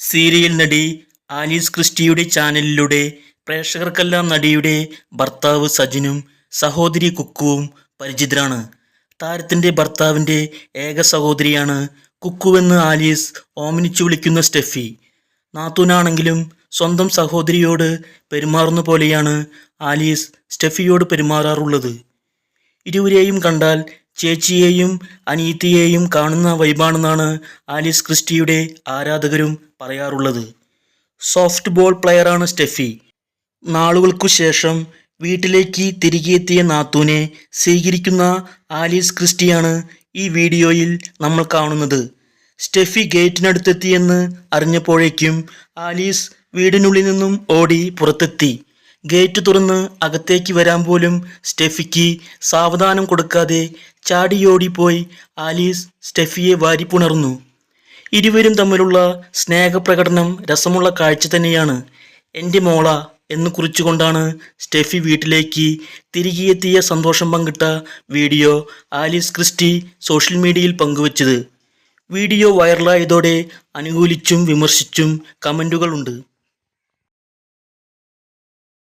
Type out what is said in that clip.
Serial നടി Alice ക്രിസ്റ്റിയുടെ ചാനലിലൂടെ പ്രേക്ഷകർക്കെല്ലാം നടിയുടെ ഭർത്താവ് സജിനും സഹോദരി കുക്കുവും പരിചിതരാണ്. താരത്തിന്റെ ഭർത്താവിന്റെ ഏക സഹോദരിയാണ് കുക്കുവെന്ന് ആലീസ് ഓമനിച്ചു വിളിക്കുന്ന സ്റ്റെഫി. നാത്തൂനാണെങ്കിലും സ്വന്തം സഹോദരിയോട് പെരുമാറുന്ന പോലെയാണ് ആലീസ് സ്റ്റെഫിയോട് പെരുമാറാറുള്ളത്. ഇരുവരെയും കണ്ടാൽ ചേച്ചിയെയും അനീത്തിയെയും കാണുന്ന വൈബാണെന്നാണ് ആലിസ് ക്രിസ്റ്റിയുടെ ആരാധകരും പറയാറുള്ളത്. സോഫ്റ്റ് ബോൾ പ്ലെയറാണ് സ്റ്റെഫി. നാളുകൾക്കു ശേഷം വീട്ടിലേക്ക് തിരികെ എത്തിയ നാത്തൂനെ സ്വീകരിക്കുന്ന ആലീസ് ക്രിസ്റ്റിയാണ് ഈ വീഡിയോയിൽ നമ്മൾ കാണുന്നത്. സ്റ്റെഫി ഗേറ്റിനടുത്തെത്തിയെന്ന് അറിഞ്ഞപ്പോഴേക്കും ആലീസ് വീടിനുള്ളിൽ നിന്നും ഓടി പുറത്തെത്തി. ഗേറ്റ് തുറന്ന് അകത്തേക്ക് വരാൻ പോലും സ്റ്റെഫിക്ക് സാവധാനം കൊടുക്കാതെ ചാടിയോടിപ്പോയി ആലീസ് സ്റ്റെഫിയെ വാരിപ്പുണർന്നു. ഇരുവരും തമ്മിലുള്ള സ്നേഹപ്രകടനം രസമുള്ള കാഴ്ച തന്നെയാണ്. എന്റെ മോള എന്ന് കുറിച്ചുകൊണ്ടാണ് സ്റ്റെഫി വീട്ടിലേക്ക് തിരികെയെത്തിയ സന്തോഷം പങ്കിട്ട വീഡിയോ ആലീസ് ക്രിസ്റ്റി സോഷ്യൽ മീഡിയയിൽ പങ്കുവച്ചത്. വീഡിയോ വൈറലായതോടെ അനുകൂലിച്ചും വിമർശിച്ചും കമന്റുകളുണ്ട്